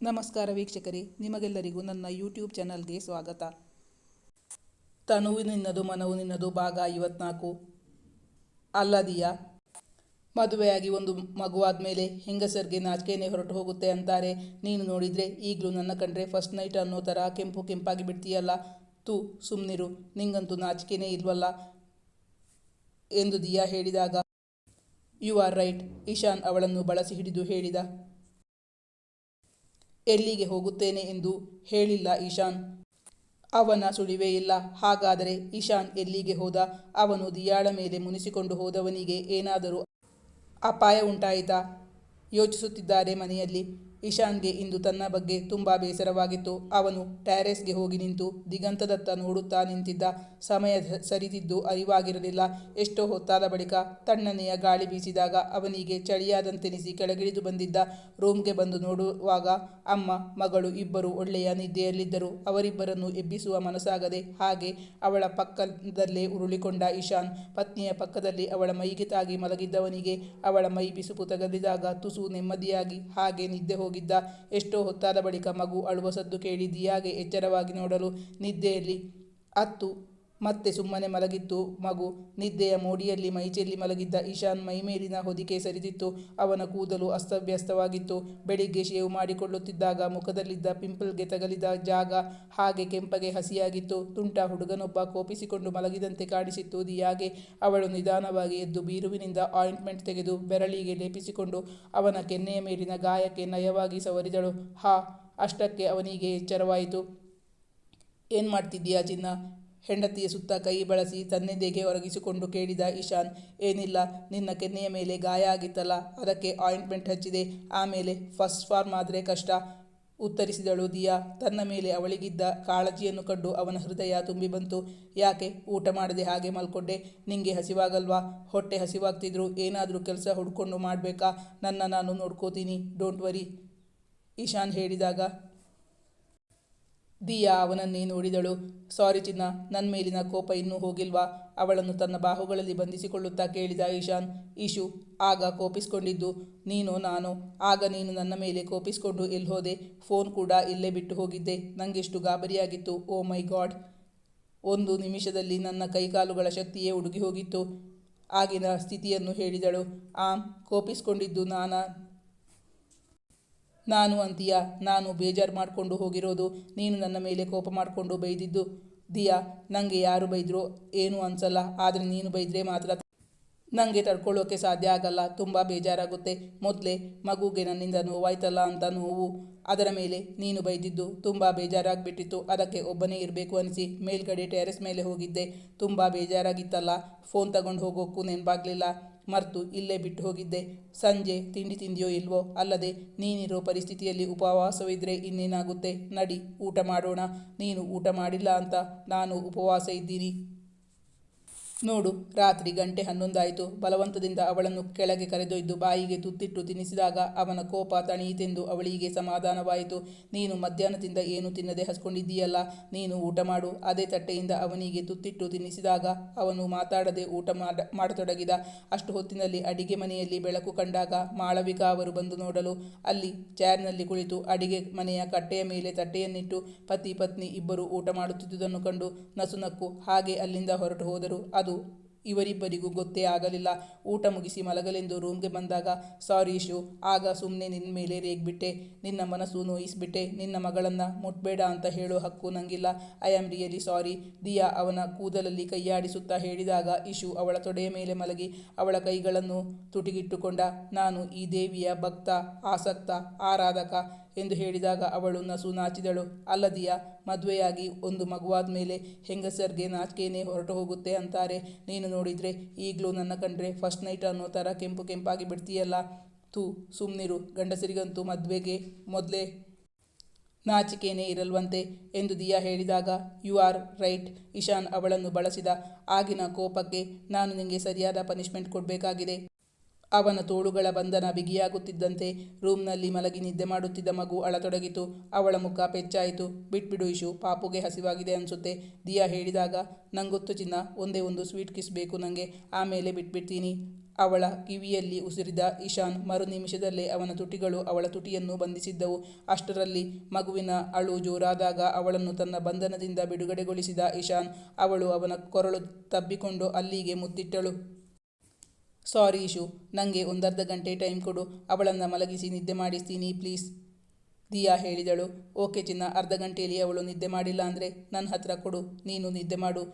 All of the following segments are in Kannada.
ನಮಸ್ಕಾರ ವೀಕ್ಷಕರೇ, ನಿಮಗೆಲ್ಲರಿಗೂ ನನ್ನ ಯೂಟ್ಯೂಬ್ ಚಾನಲ್ಗೆ ಸ್ವಾಗತ. ತನುವು ನಿನ್ನದು ಮನವು ನಿನ್ನದು ಭಾಗ ಐವತ್ನಾಲ್ಕು. ಅಲ್ಲದಿಯ? ಮದುವೆಯಾಗಿ ಒಂದು ಮಗುವಾದ ಮೇಲೆ ಹೆಂಗಸರಿಗೆ ನಾಚಿಕೆನೇ ಹೊರಟು ಹೋಗುತ್ತೆ ಅಂತಾರೆ. ನೀನು ನೋಡಿದರೆ ಈಗಲೂ ನನ್ನ ಕಂಡ್ರೆ ಫಸ್ಟ್ ನೈಟ್ ಅನ್ನೋ ಥರ ಕೆಂಪು ಕೆಂಪಾಗಿ ಬಿಡ್ತೀಯಲ್ಲ. ತೂ ಸುಮ್ಮನಿರು ನಿಂಗಂತೂ ನಾಚಿಕೆನೇ ಇಲ್ವಲ್ಲ? ಎಂದು ದಿಯಾ ಹೇಳಿದಾಗ ಯು ಆರ್ ರೈಟ್ ಇಶಾನ್ ಅವಳನ್ನು ಬಳಸಿ ಹಿಡಿದು ಹೇಳಿದ. ಎಲ್ಲಿಗೆ ಹೋಗುತ್ತೇನೆ ಎಂದು ಹೇಳಿಲ್ಲ ಈಶಾನ್. ಅವನ ಸುಳಿವೇ ಇಲ್ಲ. ಹಾಗಾದರೆ ಈಶಾನ್ ಎಲ್ಲಿಗೆ ಹೋದ? ಅವನು ದಿಯಾಳ ಮೇಲೆ ಮುನಿಸಿಕೊಂಡು ಹೋದವನಿಗೆ ಏನಾದರೂ ಅಪಾಯ ಉಂಟಾಯಿತಾ? ಯೋಚಿಸುತ್ತಿದ್ದಾರೆ ಮನೆಯಲ್ಲಿ. ಇಶಾನ್ಗೆ ಇಂದು ತನ್ನ ಬಗ್ಗೆ ತುಂಬ ಬೇಸರವಾಗಿತ್ತು. ಅವನು ಟ್ಯಾರೆಸ್ಗೆ ಹೋಗಿ ನಿಂತು ದಿಗಂತದತ್ತ ನೋಡುತ್ತಾ ನಿಂತಿದ್ದ ಸಮಯ ಸರಿದಿದ್ದು ಅರಿವಾಗಿರಲಿಲ್ಲ. ಎಷ್ಟೋ ಹೊತ್ತಾದ ಬಳಿಕ ತಣ್ಣನೆಯ ಗಾಳಿ ಬೀಸಿದಾಗ ಅವನಿಗೆ ಚಳಿಯಾದಂತೆನಿಸಿ ಕೆಳಗಿಳಿದು ಬಂದಿದ್ದ ರೂಮ್ಗೆ ಬಂದು ನೋಡುವಾಗ ಅಮ್ಮ, ಮಗಳು ಇಬ್ಬರು ಒಳ್ಳೆಯ ನಿದ್ದೆಯಲ್ಲಿದ್ದರು. ಅವರಿಬ್ಬರನ್ನು ಎಬ್ಬಿಸುವ ಮನಸ್ಸಾಗದೆ ಹಾಗೆ ಅವಳ ಪಕ್ಕದಲ್ಲೇ ಉರುಳಿಕೊಂಡ ಇಶಾನ್ ಪತ್ನಿಯ ಪಕ್ಕದಲ್ಲಿ ಅವಳ ಮೈಗೆ ತಾಗಿ ಮಲಗಿದ್ದವನಿಗೆ ಅವಳ ಮೈ ಬಿಸುಪು ತಗಲಿದಾಗ ತುಸು ನೆಮ್ಮದಿಯಾಗಿ ಹಾಗೆ ನಿದ್ದೆ ಹೋಗಿದ್ದ. ಎಷ್ಟೋ ಹೊತ್ತಾದ ಬಳಿಕ ಮಗು ಅಳುವ ಸದ್ದು ಕೇಳಿ ದಿಯಾಗೆ ಎಚ್ಚರವಾಗಿ ನೋಡಲು ನಿದ್ದೆಯಲ್ಲಿ ಅತ್ತು ಮತ್ತೆ ಸುಮ್ಮನೆ ಮಲಗಿತ್ತು. ಮಗು ನಿದ್ದೆಯ ಮೋಡಿಯಲ್ಲಿ ಮೈಚೆಲ್ಲಿ ಮಲಗಿದ್ದ ಈಶಾನ್ ಮೈಮೇಲಿನ ಹೊದಿಕೆ ಸರಿದಿತ್ತು. ಅವನ ಕೂದಲು ಅಸ್ತವ್ಯಸ್ತವಾಗಿತ್ತು. ಬೆಳಿಗ್ಗೆ ಶೇವ್ ಮಾಡಿಕೊಳ್ಳುತ್ತಿದ್ದಾಗ ಮುಖದಲ್ಲಿದ್ದ ಪಿಂಪಲ್ಗೆ ತಗಲಿದ ಜಾಗ ಹಾಗೆ ಕೆಂಪಗೆ ಹಸಿಯಾಗಿತ್ತು. ತುಂಟ ಹುಡುಗನೊಬ್ಬ ಕೋಪಿಸಿಕೊಂಡು ಮಲಗಿದಂತೆ ಕಾಣಿಸಿತ್ತು. ದಿಯಾಗೆ ಅವಳು ನಿಧಾನವಾಗಿ ಎದ್ದು ಬೀರುವಿನಿಂದ ಆಯಿಂಟ್ಮೆಂಟ್ ತೆಗೆದು ಬೆರಳಿಗೆ ಲೇಪಿಸಿಕೊಂಡು ಅವನ ಕೆನ್ನೆಯ ಮೇಲಿನ ಗಾಯಕ್ಕೆ ನಯವಾಗಿ ಸವರಿದಳು. ಹಾ, ಅಷ್ಟಕ್ಕೆ ಅವನಿಗೆ ಎಚ್ಚರವಾಯಿತು. ಏನು ಮಾಡ್ತಿದ್ದೀಯಾ ಚಿನ್ನ? ಹೆಂಡತಿಯ ಸುತ್ತ ಕೈ ಬಳಸಿ ತನ್ನೆದೆಗೆ ಒರಗಿಸಿಕೊಂಡು ಕೇಳಿದ ಇಶಾನ್, ಏನಿಲ್ಲ, ನಿನ್ನ ಕೆನ್ನೆಯ ಮೇಲೆ ಗಾಯ ಆಗಿತ್ತಲ್ಲ, ಅದಕ್ಕೆ ಆಯಿಂಟ್ಮೆಂಟ್ ಹಚ್ಚಿದೆ. ಆಮೇಲೆ ಫಸ್ಟ್ ಫಾರ್ಮ್ ಆದರೆ ಕಷ್ಟ. ಉತ್ತರಿಸಿದಳು ದಿಯಾ, ತನ್ನ ಮೇಲೆ ಅವಳಿಗಿದ್ದ ಕಾಳಜಿಯನ್ನು ಕಂಡು ಅವನ ಹೃದಯ ತುಂಬಿ ಬಂತು. ಯಾಕೆ? ಊಟ ಮಾಡದೆ ಹಾಗೆ ಮಲ್ಕೊಂಡೆ. ನಿಂಗೆ ಹಸಿವಾಗಲ್ವಾ? ಹೊಟ್ಟೆ ಹಸಿವಾಗ್ತಿದ್ರು, ಏನಾದರೂ ಕೆಲಸ ಹುಡ್ಕೊಂಡು ಮಾಡಬೇಕಾ? ನನ್ನ ನಾನು ನೋಡ್ಕೋತೀನಿ ಡೋಂಟ್ ವರಿ ಇಶಾನ್ ಹೇಳಿದಾಗ. ದಿಯಾ ಅವನನ್ನೇ ನೋಡಿದಳು. ಸಾರಿ ಚಿನ್ನ ನನ್ನ ಮೇಲಿನ ಕೋಪ ಇನ್ನೂ ಹೋಗಿಲ್ವಾ? ಅವಳನ್ನು ತನ್ನ ಬಾಹುಗಳಲ್ಲಿ ಬಂಧಿಸಿಕೊಳ್ಳುತ್ತಾ ಕೇಳಿದ ಈಶಾನ್ ಇಶು ಆಗ ಕೋಪಿಸ್ಕೊಂಡಿದ್ದು, ನೀನು ನಾನು? ಆಗ ನೀನು ನನ್ನ ಮೇಲೆ ಕೋಪಿಸ್ಕೊಂಡು ಎಲ್ಲಿ ಹೋದೆ? ಫೋನ್ ಕೂಡ ಇಲ್ಲೇ ಬಿಟ್ಟು ಹೋಗಿದ್ದೆ. ನನಗೆಷ್ಟು ಗಾಬರಿಯಾಗಿತ್ತು, ಓ ಮೈ ಗಾಡ್. ಒಂದು ನಿಮಿಷದಲ್ಲಿ ನನ್ನ ಕೈಕಾಲುಗಳ ಶಕ್ತಿಯೇ ಉಡುಗಿ ಹೋಗಿತ್ತು. ಆಗಿನ ಸ್ಥಿತಿಯನ್ನು ಹೇಳಿದಳು. ಆಂ ಕೋಪಿಸ್ಕೊಂಡಿದ್ದು ನಾನಾ? ನಾನು ಅಂತೀಯ, ನಾನು ಬೇಜಾರು ಮಾಡಿಕೊಂಡು ಹೋಗಿರೋದು, ನೀನು ನನ್ನ ಮೇಲೆ ಕೋಪ ಮಾಡಿಕೊಂಡು ಬೈದಿದ್ದು. ದಿಯಾ ನನಗೆ ಯಾರು ಬೈದ್ರು ಏನೂ ಅನ್ಸಲ್ಲ, ಆದರೆ ನೀನು ಬೈದರೆ ಮಾತ್ರ ನನಗೆ ತಡ್ಕೊಳ್ಳೋಕೆ ಸಾಧ್ಯ ಆಗಲ್ಲ, ತುಂಬ ಬೇಜಾರಾಗುತ್ತೆ. ಮೊದಲೇ, ಮಗುಗೆ ನನ್ನಿಂದ ನೋವಾಯ್ತಲ್ಲ ಅಂತ ನೋವು. ಅದರ ಮೇಲೆ ನೀನು ಬೈದಿದ್ದು ತುಂಬ ಬೇಜಾರಾಗಿಬಿಟ್ಟಿತ್ತು. ಅದಕ್ಕೆ ಒಬ್ಬನೇ ಇರಬೇಕು ಅನಿಸಿ ಮೇಲ್ಗಡೆ ಟೆರೆಸ್ ಮೇಲೆ ಹೋಗಿದ್ದೆ. ತುಂಬ ಬೇಜಾರಾಗಿತ್ತಲ್ಲ, ಫೋನ್ ತಗೊಂಡು ಹೋಗೋಕ್ಕೂ ನೆನಪಾಗಲಿಲ್ಲ. ಮರ್ತು ಇಲ್ಲೇ ಬಿಟ್ಟು ಹೋಗಿದ್ದೆ. ಸಂಜೆ ತಿಂಡಿ ತಿಂದಿಯೋ ಇಲ್ವೋ ಅಲ್ಲದೆ ನೀನಿರೋ ಪರಿಸ್ಥಿತಿಯಲ್ಲಿ ಉಪವಾಸವಿದ್ರೆ ಇನ್ನೇನಾಗುತ್ತೆ? ನಡಿ, ಊಟ ಮಾಡೋಣ. ನೀನು ಊಟ ಮಾಡಿಲ್ಲ ಅಂತ ನಾನು ಉಪವಾಸ ಇದ್ದೀನಿ. ನೋಡು, ರಾತ್ರಿ ಗಂಟೆ ಹನ್ನೊಂದಾಯಿತು. ಬಲವಂತದಿಂದ ಅವಳನ್ನು ಕೆಳಗೆ ಕರೆದೊಯ್ದು ಬಾಯಿಗೆ ತುತ್ತಿಟ್ಟು ತಿನ್ನಿಸಿದಾಗ ಅವನ ಕೋಪ ತಣಿಯಿತೆಂದು ಅವಳಿಗೆ ಸಮಾಧಾನವಾಯಿತು. ನೀನು ಮಧ್ಯಾಹ್ನದಿಂದ ಏನು ತಿನ್ನದೆ ಹಸ್ಕೊಂಡಿದ್ದೀಯಲ್ಲ, ನೀನು ಊಟ ಮಾಡು. ಅದೇ ತಟ್ಟೆಯಿಂದ ಅವನಿಗೆ ತುತ್ತಿಟ್ಟು ತಿನ್ನಿಸಿದಾಗ ಅವನು ಮಾತಾಡದೆ ಊಟ ಮಾಡ, ಮಾಡತೊಡಗಿದ. ಅಷ್ಟು ಹೊತ್ತಿನಲ್ಲಿ ಅಡಿಗೆ ಮನೆಯಲ್ಲಿ ಬೆಳಕು ಕಂಡಾಗ ಮಾಳವಿಕಾ ಅವರು ಬಂದು ನೋಡಲು, ಅಲ್ಲಿ ಚೇರ್ನಲ್ಲಿ ಕುಳಿತು ಅಡಿಗೆ ಮನೆಯ ಕಟ್ಟೆಯ ಮೇಲೆ ತಟ್ಟೆಯನ್ನಿಟ್ಟು ಪತಿ ಪತ್ನಿ ಇಬ್ಬರು ಊಟ ಮಾಡುತ್ತಿದ್ದುದನ್ನು ಕಂಡು ನಸುನಕ್ಕು ಹಾಗೆ ಅಲ್ಲಿಂದ ಹೊರಟು ಹೋದರು. ಅದು ಇವರಿಬ್ಬರಿಗೂ ಗೊತ್ತೇ ಆಗಲಿಲ್ಲ. ಊಟ ಮುಗಿಸಿ ಮಲಗಲೆಂದು ರೂಮ್ಗೆ ಬಂದಾಗ, ಸಾರಿ ಇಶು ಆಗ ಸುಮ್ಮನೆ ನಿನ್ನ ಮೇಲೆ ರೇಗ್ಬಿಟ್ಟೆ. ನಿನ್ನ ಮನಸ್ಸು ನೋಯಿಸ್ಬಿಟ್ಟೆ. ನಿನ್ನ ಮಗಳನ್ನು ಮುಟ್ಬೇಡ ಅಂತ ಹೇಳೋ ಹಕ್ಕು ನಂಗಿಲ್ಲ. I am really sorry Diya ಅವನ ಕೂದಲಲ್ಲಿ ಕೈಯಾಡಿಸುತ್ತಾ ಹೇಳಿದಾಗ ಇಶು ಅವಳ ತೊಡೆಯ ಮೇಲೆ ಮಲಗಿ. ಅವಳ ಕೈಗಳನ್ನು ತುಟಿಗಿಟ್ಟುಕೊಂಡ. ನಾನು ಈ ದೇವಿಯ ಭಕ್ತ, ಆಸಕ್ತ, ಆರಾಧಕ. ಎಂದು ಹೇಳಿದಾಗ ಅವಳು ನಸು ನಾಚಿದಳು. ಅಲ್ಲದಿಯ, ಮದುವೆಯಾಗಿ ಒಂದು ಮಗುವಾದ ಮೇಲೆ ಹೆಂಗಸರ್ಗೆ ನಾಚಿಕೆಯೇ ಹೊರಟು ಹೋಗುತ್ತೆ ಅಂತಾರೆ. ನೀನು ನೋಡಿದರೆ, ಈಗಲೂ ನನ್ನ ಕಂಡ್ರೆ ಫಸ್ಟ್ ನೈಟ್ ಅನ್ನೋ ಥರ ಕೆಂಪು ಕೆಂಪಾಗಿ ಬಿಡ್ತೀಯಲ್ಲ. ತೂ ಸುಮ್ಮನಿರು ಗಂಡಸರಿಗಂತೂ ಮದುವೆಗೆ ಮೊದಲೇ ನಾಚಿಕೆನೇ ಇರಲ್ವಂತೆ ಎಂದು ದಿಯಾ ಹೇಳಿದಾಗ ಯು ಆರ್ ರೈಟ್ ಇಶಾನ್ ಅವಳನ್ನು ಬಳಸಿದ ಆಗಿನ ಕೋಪಕ್ಕೆ ನಾನು ನಿಮಗೆ ಸರಿಯಾದ ಪನಿಷ್ಮೆಂಟ್ ಕೊಡಬೇಕಾಗಿದೆ. ಅವನ ತೋಳುಗಳ ಬಂಧನ ಬಿಗಿಯಾಗುತ್ತಿದ್ದಂತೆ ರೂಮ್ನಲ್ಲಿ ಮಲಗಿ ನಿದ್ದೆ ಮಾಡುತ್ತಿದ್ದ ಮಗು ಅಳತೊಡಗಿತು. ಅವಳ ಮುಖ ಪೆಚ್ಚಾಯಿತು. ಬಿಟ್ಬಿಡು ಇಶು, ಪಾಪುಗೆ ಹಸಿವಾಗಿದೆ ಅನಿಸುತ್ತೆ. ದಿಯಾ ಹೇಳಿದಾಗ, ನಂಗೊತ್ತು ಚಿನ್ನ, ಒಂದೇ ಒಂದು ಸ್ವೀಟ್ ಕಿಸ್ ಬೇಕು ನನಗೆ ಆಮೇಲೆ ಬಿಟ್ಬಿಡ್ತೀನಿ. ಅವಳ ಕಿವಿಯಲ್ಲಿ ಉಸಿರಿದ ಇಶಾನ್ ಮರು ನಿಮಿಷದಲ್ಲೇ ಅವನ ತುಟಿಗಳು ಅವಳ ತುಟಿಯನ್ನು ಬಂಧಿಸಿದ್ದವು. ಅಷ್ಟರಲ್ಲಿ ಮಗುವಿನ ಅಳು ಜೋರಾದಾಗ ಅವಳನ್ನು ತನ್ನ ಬಂಧನದಿಂದ ಬಿಡುಗಡೆಗೊಳಿಸಿದ ಇಶಾನ್, ಅವಳು ಅವನ ಕೊರಳು ತಬ್ಬಿಕೊಂಡು ಅಲ್ಲಿಗೆ ಮುತ್ತಿಟ್ಟಳು. ಸಾರಿ ಇಶು ನನಗೆ ಒಂದರ್ಧ ಗಂಟೆ ಟೈಮ್ ಕೊಡು, ಅವಳನ್ನು ಮಲಗಿಸಿ ನಿದ್ದೆ ಮಾಡಿಸ್ತೀನಿ, ಪ್ಲೀಸ್. ದಿಯಾ ಹೇಳಿದಳು. ಓಕೆ ಚಿನ್ನ, ಅರ್ಧ ಗಂಟೆಯಲ್ಲಿ ಅವಳು ನಿದ್ದೆ ಮಾಡಿಲ್ಲ ಅಂದರೆ ನನ್ನ ಹತ್ರ ಕೊಡು, ನೀನು ನಿದ್ದೆ ಮಾಡು.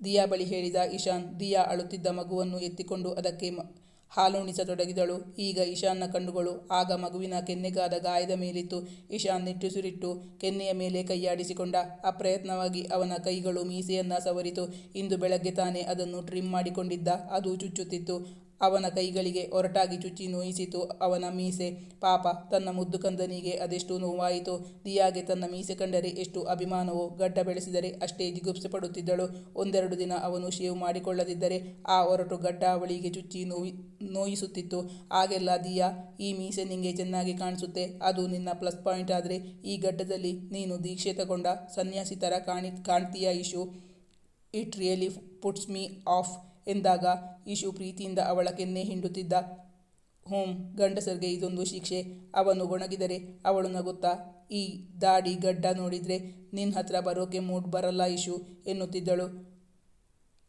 ದಿಯಾ ಬಳಿ ಹೇಳಿದ ಇಶಾನ್, ದಿಯಾ ಅಳುತ್ತಿದ್ದ ಮಗುವನ್ನು ಎತ್ತಿಕೊಂಡು ಅದಕ್ಕೆ ಹಾಲುಣಿಸತೊಡಗಿದಳು ಈಗ ಇಶಾನ್ನ ಕಣ್ಣುಗಳು, ಆಗ ಮಗುವಿನ ಕೆನ್ನೆಗಾದ ಗಾಯದ ಮೇಲಿತ್ತು. ಇಶಾನ್ ನಿಟ್ಟುಸಿರಿಟ್ಟು ಕೆನ್ನೆಯ ಮೇಲೆ ಕೈಯಾಡಿಸಿಕೊಂಡ. ಅಪ್ರಯತ್ನವಾಗಿ ಅವನ ಕೈಗಳು ಮೀಸೆಯನ್ನ ಸವರಿತು. ಇಂದು ಬೆಳಗ್ಗೆ ತಾನೇ ಅದನ್ನು ಟ್ರಿಮ್ ಮಾಡಿಕೊಂಡಿದ್ದ. ಅದು ಚುಚ್ಚುತ್ತಿತ್ತು. ಅವನ ಕೈಗಳಿಗೆ ಒರಟಾಗಿ ಚುಚ್ಚಿ ನೋಯಿಸಿತು. ಅವನ ಮೀಸೆ, ಪಾಪ, ತನ್ನ ಮುದ್ದು ಕಂದನಿಗೆ ಅದೆಷ್ಟು ನೋವಾಯಿತು. ದಿಯಾಗೆ ತನ್ನ ಮೀಸೆ ಕಂಡರೆ ಎಷ್ಟು ಅಭಿಮಾನವೋ. ಗಡ್ಡ ಬೆಳೆಸಿದರೆ ಅಷ್ಟೇ ಜಿಗುಪ್ಸೆ ಪಡುತ್ತಿದ್ದಳು. ಒಂದೆರಡು ದಿನ ಅವನು ಶೇವ್ ಮಾಡಿಕೊಳ್ಳದಿದ್ದರೆ ಆ ಒರಟು ಗಡ್ಡ ಅವಳಿಗೆ ಚುಚ್ಚಿ ನೋವಿ ನೋಯಿಸುತ್ತಿತ್ತು. ಆಗೆಲ್ಲ ದಿಯಾ, ಈ ಮೀಸೆ ನಿಂಗೆ ಚೆನ್ನಾಗಿ ಕಾಣಿಸುತ್ತೆ. ಅದು ನಿನ್ನ ಪ್ಲಸ್ ಪಾಯಿಂಟ್ ಆದರೆ ಈ ಗಡ್ಡದಲ್ಲಿ ನೀನು ದೀಕ್ಷೆ ತಗೊಂಡ ಸನ್ಯಾಸಿ ಥರ ಕಾಣಿ, ಕಾಣ್ತೀಯ Ishu? It really puts me off. ಎಂದಾಗ ಇಶು ಪ್ರೀತಿಯಿಂದ ಅವಳ ಕೆನ್ನೆ ಹಿಂಡುತ್ತಿದ್ದ. ಹೋಮ್, ಗಂಡಸರಿಗೆ ಇದೊಂದು ಶಿಕ್ಷೆ. ಅವನು ಒಣಗಿದರೆ ಅವಳು ನಗುತ್ತಾ, ಈ ದಾಡಿ ಗಡ್ಡ ನೋಡಿದರೆ ನಿನ್ನ ಹತ್ರ ಬರೋಕೆ ಮೂಡ್ ಬರಲ್ಲ ಇಶು ಎನ್ನುತ್ತಿದ್ದಳು.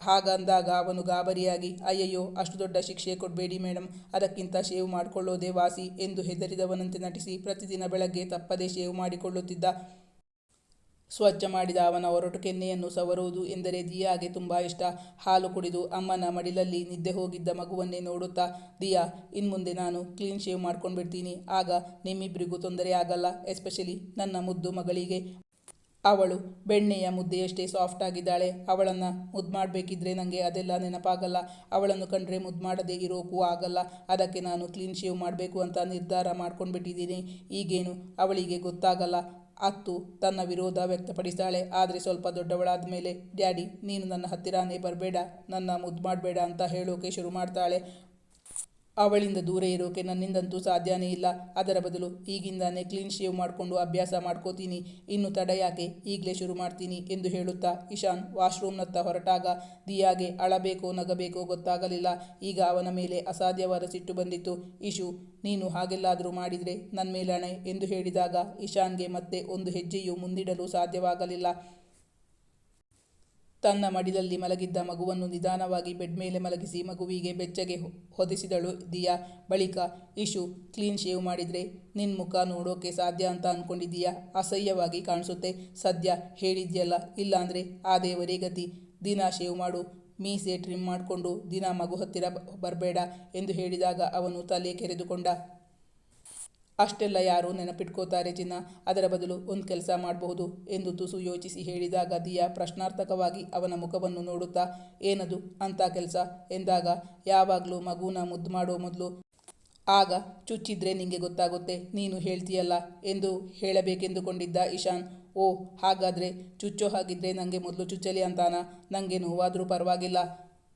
ಹಾಗಂದಾಗ ಅವನು ಗಾಬರಿಯಾಗಿ, ಅಯ್ಯಯ್ಯೋ, ಅಷ್ಟು ದೊಡ್ಡ ಶಿಕ್ಷೆ ಕೊಡಬೇಡಿ ಮೇಡಮ್ ಅದಕ್ಕಿಂತ ಶೇವ್ ಮಾಡಿಕೊಳ್ಳೋದೇ ವಾಸಿ ಎಂದು ಹೆದರಿದವನಂತೆ ನಟಿಸಿ ಪ್ರತಿದಿನ ಬೆಳಗ್ಗೆ ತಪ್ಪದೇ ಶೇವ್ ಮಾಡಿಕೊಳ್ಳುತ್ತಿದ್ದ. ಸ್ವಚ್ಛ ಮಾಡಿದ ಅವನ ಒರಟು ಕೆನ್ನೆಯನ್ನು ಸವರುವುದು ಎಂದರೆ ದಿಯಾಗೆ ತುಂಬ ಇಷ್ಟ. ಹಾಲು ಕುಡಿದು ಅಮ್ಮನ ಮಡಿಲಲ್ಲಿ ನಿದ್ದೆ ಹೋಗಿದ್ದ ಮಗುವನ್ನೇ ನೋಡುತ್ತಾ, ದಿಯಾ, ಇನ್ಮುಂದೆ ನಾನು ಕ್ಲೀನ್ ಶೇವ್ ಮಾಡ್ಕೊಂಡು ಬಿಡ್ತೀನಿ ಆಗ ನಿಮ್ಮಿಬ್ಬರಿಗೂ ತೊಂದರೆ ಆಗಲ್ಲ, ಎಸ್ಪೆಷಲಿ ನನ್ನ ಮುದ್ದು ಮಗಳಿಗೆ. ಅವಳು ಬೆಣ್ಣೆಯ ಮುದ್ದೆಯಷ್ಟೇ ಸಾಫ್ಟ್ ಆಗಿದ್ದಾಳೆ. ಅವಳನ್ನು ಮುದ್ದು ಮಾಡಬೇಕಿದ್ರೆ ನನಗೆ ಅದೆಲ್ಲ ನೆನಪಾಗಲ್ಲ. ಅವಳನ್ನು ಕಂಡ್ರೆ ಮುದ್ದು ಮಾಡದೇ ಇರೋಕ್ಕೂ ಆಗಲ್ಲ. ಅದಕ್ಕೆ ನಾನು ಕ್ಲೀನ್ ಶೇವ್ ಮಾಡಬೇಕು ಅಂತ ನಿರ್ಧಾರ ಮಾಡ್ಕೊಂಡ್ಬಿಟ್ಟಿದ್ದೀನಿ. ಈಗೇನು? ಅವಳಿಗೆ ಗೊತ್ತಾಗಲ್ಲ. ಅತ್ತು ತನ್ನ ವಿರೋಧ ವ್ಯಕ್ತಪಡಿಸಿದಾಳೆ ಆದರೆ ಸ್ವಲ್ಪ ದೊಡ್ಡವಳಾದ ಮೇಲೆ, ಡ್ಯಾಡಿ, ನೀನು ನನ್ನ ಹತ್ತಿರನೇ ಬರಬೇಡ, ನನ್ನ ಮುದ್ದು ಮಾಡಬೇಡ ಅಂತ ಹೇಳೋಕೆ ಶುರು ಮಾಡ್ತಾಳೆ. ಅವಳಿಂದ ದೂರ ಇರೋಕೆ ನನ್ನಿಂದಂತೂ ಸಾಧ್ಯನೇ ಇಲ್ಲ. ಅದರ ಬದಲು ಈಗಿಂದಾನೇ ಕ್ಲೀನ್ ಶೇವ್ ಮಾಡಿಕೊಂಡು ಅಭ್ಯಾಸ ಮಾಡ್ಕೋತೀನಿ. ಇನ್ನು ತಡ ಯಾಕೆ? ಈಗಲೇ ಶುರು ಮಾಡ್ತೀನಿ ಎಂದು ಹೇಳುತ್ತಾ ಇಶಾನ್ ವಾಶ್ರೂಮ್ನತ್ತ ಹೊರಟಾಗ ದಿಯಾಗೆ ಅಳಬೇಕೋ ನಗಬೇಕೋ ಗೊತ್ತಾಗಲಿಲ್ಲ. ಈಗ ಅವನ ಮೇಲೆ ಅಸಾಧ್ಯವಾದ ಸಿಟ್ಟು ಬಂದಿತ್ತು. ಇಶು, ನೀನು ಹಾಗೆಲ್ಲಾದರೂ ಮಾಡಿದರೆ ನನ್ನ ಮೇಲಣೆ ಎಂದು ಹೇಳಿದಾಗ ಇಶಾನ್ಗೆ ಮತ್ತೆ ಒಂದು ಹೆಜ್ಜೆಯೂ ಮುಂದಿಡಲು ಸಾಧ್ಯವಾಗಲಿಲ್ಲ. ತನ್ನ ಮಡಿಲಲ್ಲಿ ಮಲಗಿದ್ದ ಮಗುವನ್ನು ನಿಧಾನವಾಗಿ ಬೆಡ್ ಮೇಲೆ ಮಲಗಿಸಿ ಮಗುವಿಗೆ ಬೆಚ್ಚಗೆ ಹೊದಿಸಿದಳು ದಿಯಾ. ಬಳಿಕ, ಇಶು, ಕ್ಲೀನ್ ಶೇವ್ ಮಾಡಿದರೆ ನಿನ್ನ ಮುಖ ನೋಡೋಕೆ ಸಾಧ್ಯ ಅಂತ ಅಂದ್ಕೊಂಡಿದ್ದೀಯಾ ಅಸಹ್ಯವಾಗಿ ಕಾಣಿಸುತ್ತೆ. ಸದ್ಯ ಹೇಳಿದ್ಯಲ್ಲ, ಇಲ್ಲಾಂದರೆ ಆ ದೇವರೇ ಗತಿ. ದಿನ ಶೇವ್ ಮಾಡು. ಮೀಸೆ ಟ್ರಿಮ್ ಮಾಡಿಕೊಂಡು ದಿನ ಮಗು ಹತ್ತಿರ ಬರಬೇಡ ಎಂದು ಹೇಳಿದಾಗ ಅವನು ತಲೆ ಕೆರೆದುಕೊಂಡ. ಅಷ್ಟೆಲ್ಲ ಯಾರು ನೆನಪಿಟ್ಕೋತಾರೆ ಚಿನ್ನ? ಅದರ ಬದಲು ಒಂದು ಕೆಲಸ ಮಾಡಬಹುದು ಎಂದು ತುಸು ಯೋಚಿಸಿ ಹೇಳಿದಾಗ ದಿಯಾ ಪ್ರಶ್ನಾರ್ಥಕವಾಗಿ ಅವನ ಮುಖವನ್ನು ನೋಡುತ್ತಾ, ಏನದು ಅಂತ ಕೆಲಸ? ಎಂದಾಗ, ಯಾವಾಗಲೂ ಮಗುನ ಮುದ್ದು ಮಾಡೋ ಮೊದಲು. ಆಗ ಚುಚ್ಚಿದ್ರೆ ನಿಮಗೆ ಗೊತ್ತಾಗುತ್ತೆ, ನೀನು ಹೇಳ್ತೀಯಲ್ಲ ಎಂದು ಹೇಳಬೇಕೆಂದುಕೊಂಡಿದ್ದ ಇಶಾನ್, ಓ, ಹಾಗಾದರೆ ಚುಚ್ಚೋ ಹಾಗಿದ್ರೆ ನನಗೆ ಮೊದಲು ಚುಚ್ಚಲಿ ಅಂತಾನ? ನನಗೆ ನೋವಾದರೂ ಪರವಾಗಿಲ್ಲ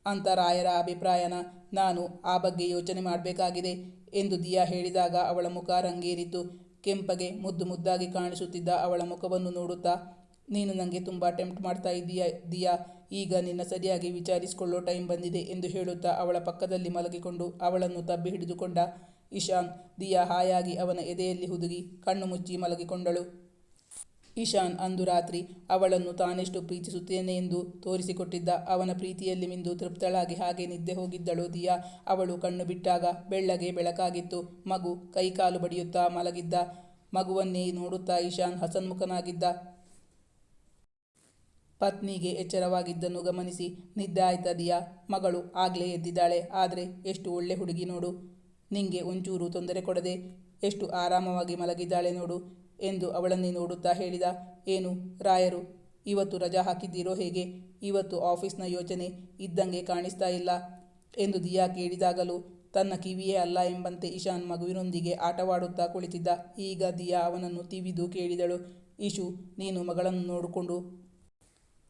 ಅಂತ ರಾಯರ ಅಭಿಪ್ರಾಯನ ನಾನು ಆ ಬಗ್ಗೆ ಯೋಚನೆ ಮಾಡಬೇಕಾಗಿದೆ. ಎಂದು ದಿಯಾ ಹೇಳಿದಾಗ ಅವಳ ಮುಖ ರಂಗೇರಿತು. ಕೆಂಪಗೆ ಮುದ್ದು ಮುದ್ದಾಗಿ ಕಾಣಿಸುತ್ತಿದ್ದ ಅವಳ ಮುಖವನ್ನು ನೋಡುತ್ತಾ, ನೀನು ನನಗೆ ತುಂಬ ಅಟೆಂಪ್ಟ್ ಮಾಡ್ತಾ ಇದ್ದೀಯಾ ದಿಯಾ, ಈಗ ನಿನ್ನ ಸರಿಯಾಗಿ ವಿಚಾರಿಸಿಕೊಳ್ಳೋ ಟೈಮ್ ಬಂದಿದೆ ಎಂದು ಹೇಳುತ್ತಾ ಅವಳ ಪಕ್ಕದಲ್ಲಿ ಮಲಗಿಕೊಂಡು ಅವಳನ್ನು ತಬ್ಬಿ ಹಿಡಿದುಕೊಂಡ ಇಶಾನ್, ದಿಯಾ ಹಾಯಾಗಿ ಅವನ ಎದೆಯಲ್ಲಿ ಹುದುಗಿ ಕಣ್ಣು ಮುಚ್ಚಿ ಮಲಗಿಕೊಂಡಳು. ಇಶಾನ್ ಅಂದು ರಾತ್ರಿ ಅವಳನ್ನು ತಾನೆಷ್ಟು ಪ್ರೀತಿಸುತ್ತೇನೆ ಎಂದು ತೋರಿಸಿಕೊಟ್ಟಿದ್ದ ಅವನ ಪ್ರೀತಿಯಲ್ಲಿ ಮಿಂದು ತೃಪ್ತಳಾಗಿ ಹಾಗೆ ನಿದ್ದೆ ಹೋಗಿದ್ದಳು ದಿಯಾ. ಅವಳು ಕಣ್ಣು ಬಿಟ್ಟಾಗ ಬೆಳ್ಳಗೆ ಬೆಳಕಾಗಿತ್ತು. ಮಗು ಕೈಕಾಲು ಬಡಿಯುತ್ತಾ ಮಲಗಿದ್ದ. ಮಗುವನ್ನೇ ನೋಡುತ್ತಾ ಈಶಾನ್ ಹಸನ್ಮುಖನಾಗಿದ್ದ. ಪತ್ನಿಗೆ ಎಚ್ಚರವಾಗಿದ್ದನ್ನು ಗಮನಿಸಿ, ನಿದ್ದೆ ಆಯ್ತಾ ದಿಯಾ? ಮಗಳು ಆಗಲೇ ಎದ್ದಿದ್ದಾಳೆ. ಆದರೆ ಎಷ್ಟು ಒಳ್ಳೆ ಹುಡುಗಿ ನೋಡು. ನಿಂಗೆ ಒಂಚೂರು ತೊಂದರೆ ಕೊಡದೆ ಎಷ್ಟು ಆರಾಮವಾಗಿ ಮಲಗಿದ್ದಾಳೆ ನೋಡು. ಎಂದು ಅವಳನ್ನೇ ನೋಡುತ್ತಾ ಹೇಳಿದ, ಏನು, ರಾಯರು, ಇವತ್ತು ರಜಾ ಹಾಕಿದ್ದೀರೋ ಹೇಗೆ? ಇವತ್ತು ಆಫೀಸ್ನ ಯೋಜನೆ ಇದ್ದಂಗೆ ಕಾಣಿಸ್ತಾ ಇಲ್ಲ ಎಂದು ದಿಯಾ ಕೇಳಿದಾಗಲೂ ತನ್ನ ಕಿವಿಯೇ ಅಲ್ಲ ಎಂಬಂತೆ ಇಶಾನ್ ಮಗುವಿನೊಂದಿಗೆ ಆಟವಾಡುತ್ತಾ ಕುಳಿತಿದ್ದ. ಈಗ ದಿಯಾ ಅವನನ್ನು ತಿವಿದು ಕೇಳಿದಳು, ಇಶು, ನೀನು ಮಗಳನ್ನು ನೋಡಿಕೊಂಡು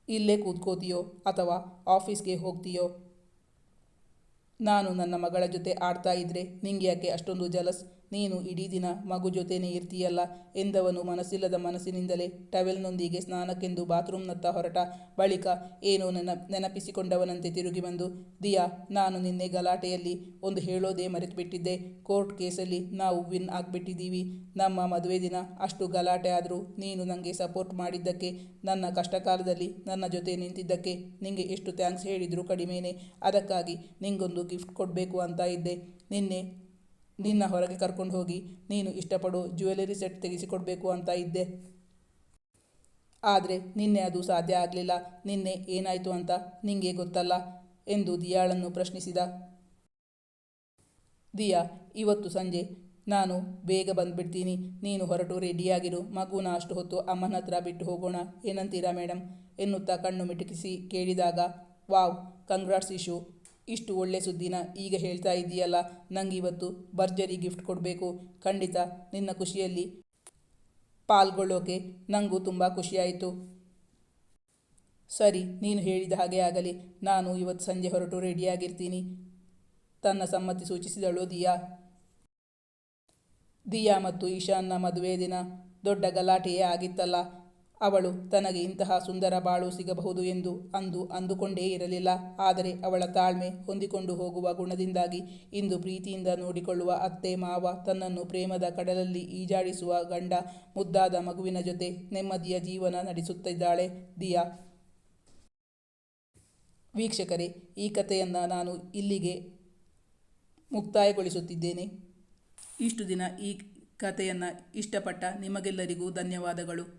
ಇಲ್ಲೇ ಕೂತ್ಕೋತೀಯೋ ಅಥವಾ ಆಫೀಸ್ಗೆ ಹೋಗ್ತೀಯೋ? ನಾನು ನನ್ನ ಮಗಳ ಜೊತೆ ಆಡ್ತಾ ಇದ್ರೆ ನಿಂಗೆ ಯಾಕೆ ಅಷ್ಟೊಂದು ಜಲಸ್? ನೀನು ಇಡೀ ದಿನ ಮಗು ಜೊತೆನೇ ಇರ್ತೀಯಲ್ಲ ಎಂದವನು ಮನಸ್ಸಿಲ್ಲದ ಮನಸ್ಸಿನಿಂದಲೇ ಟವೆಲ್ನೊಂದಿಗೆ ಸ್ನಾನಕ್ಕೆಂದು ಬಾತ್ರೂಮ್ನತ್ತ ಹೊರಟ ಬಳಿಕ ಏನೋ ನೆನ, ನೆನಪಿಸಿಕೊಂಡವನಂತೆ ತಿರುಗಿ ಬಂದು, ದಿಯಾ, ನಾನು ನಿನ್ನೆ ಗಲಾಟೆಯಲ್ಲಿ ಒಂದು ಹೇಳೋದೇ ಮರೆತುಬಿಟ್ಟಿದ್ದೆ. ಕೋರ್ಟ್ ಕೇಸಲ್ಲಿ ನಾವು ವಿನ್ ಆಗಿಬಿಟ್ಟಿದ್ದೀವಿ. ನಮ್ಮ ಮದುವೆ ದಿನ ಅಷ್ಟು ಗಲಾಟೆ ಆದರೂ ನೀನು ನನಗೆ ಸಪೋರ್ಟ್ ಮಾಡಿದ್ದಕ್ಕೆ, ನನ್ನ ಕಷ್ಟಕಾಲದಲ್ಲಿ ನನ್ನ ಜೊತೆ ನಿಂತಿದ್ದಕ್ಕೆ ನಿಂಗೆ ಎಷ್ಟು ಥ್ಯಾಂಕ್ಸ್ ಹೇಳಿದರೂ ಕಡಿಮೆನೇ. ಅದಕ್ಕಾಗಿ ನಿಂಗೊಂದು ಗಿಫ್ಟ್ ಕೊಡಬೇಕು ಅಂತ ಇದ್ದೆ. ನಿನ್ನೆ ನಿನ್ನ ಹೊರಗೆ ಕರ್ಕೊಂಡು ಹೋಗಿ ನೀನು ಇಷ್ಟಪಡೋ ಜ್ಯುವೆಲರಿ ಸೆಟ್ ತೆಗೆಸಿಕೊಡ್ಬೇಕು ಅಂತ ಇದ್ದೆ. ಆದರೆ ನಿನ್ನೆ ಅದು ಸಾಧ್ಯ ಆಗಲಿಲ್ಲ. ನಿನ್ನೆ ಏನಾಯಿತು ಅಂತ ನಿಂಗೆ ಗೊತ್ತಲ್ಲ ಎಂದು ದಿಯಾಳನ್ನು ಪ್ರಶ್ನಿಸಿದ. ದಿಯಾ, ಇವತ್ತು ಸಂಜೆ. ನಾನು ಬೇಗ ಬಂದುಬಿಡ್ತೀನಿ. ನೀನು ಹೊರಟು ರೆಡಿಯಾಗಿರು. ಮಗುನ ಅಷ್ಟು ಹೊತ್ತು ಅಮ್ಮನ ಹತ್ರ ಬಿಟ್ಟು ಹೋಗೋಣ. ಏನಂತೀರಾ ಮೇಡಮ್ ಎನ್ನುತ್ತಾ ಕಣ್ಣು ಮಿಟುಕಿಸಿ ಕೇಳಿದಾಗ, ವಾವ್, ಕಂಗ್ರಾಟ್ಸ್ ಇಶು. ಇಷ್ಟು ಒಳ್ಳೆ ಸುದ್ದಿನ ಈಗ ಹೇಳ್ತಾ ಇದೆಯಲ್ಲ, ನಂಗೆ ಇವತ್ತು ಭರ್ಜರಿ ಗಿಫ್ಟ್ ಕೊಡಬೇಕು. ಖಂಡಿತ ನಿನ್ನ ಖುಷಿಯಲ್ಲಿ ಪಾಲ್ಗೊಳ್ಳೋಕೆ ನನಗೂ ತುಂಬ ಖುಷಿಯಾಯಿತು. ಸರಿ, ನೀನು ಹೇಳಿದ ಹಾಗೆ ಆಗಲಿ. ನಾನು ಇವತ್ತು ಸಂಜೆ ಹೊರಟು ರೆಡಿಯಾಗಿರ್ತೀನಿ ತನ್ನ ಸಮ್ಮತಿ ಸೂಚಿಸಿದಳು ದಿಯಾ. ದಿಯಾ ಮತ್ತು ಈಶಾನ್ನ ಮದುವೆ ದಿನ ದೊಡ್ಡ ಗಲಾಟೆಯೇ ಆಗಿತ್ತಲ್ಲ. ಅವಳು ತನಗೆ ಇಂತಹ ಸುಂದರ ಬಾಳು ಸಿಗಬಹುದು ಎಂದು ಅಂದು ಅಂದುಕೊಂಡೇ ಇರಲಿಲ್ಲ. ಆದರೆ ಅವಳ ತಾಳ್ಮೆ ಹೊಂದಿಕೊಂಡು ಹೋಗುವ ಗುಣದಿಂದಾಗಿ ಇಂದು ಪ್ರೀತಿಯಿಂದ ನೋಡಿಕೊಳ್ಳುವ ಅತ್ತೆ ಮಾವ ತನ್ನನ್ನು ಪ್ರೇಮದ ಕಡಲಲ್ಲಿ ಈಜಾಡಿಸುವ ಗಂಡ ಮುದ್ದಾದ ಮಗುವಿನ ಜೊತೆ ನೆಮ್ಮದಿಯ ಜೀವನ ನಡೆಸುತ್ತಿದ್ದಾಳೆ. ದಿಯಾ. ವೀಕ್ಷಕರೇ, ಈ ಕಥೆಯನ್ನು ನಾನು ಇಲ್ಲಿಗೆ ಮುಕ್ತಾಯಗೊಳಿಸುತ್ತಿದ್ದೇನೆ. ಇಷ್ಟು ದಿನ ಈ ಕಥೆಯನ್ನು ಇಷ್ಟಪಟ್ಟ ನಿಮಗೆಲ್ಲರಿಗೂ ಧನ್ಯವಾದಗಳು.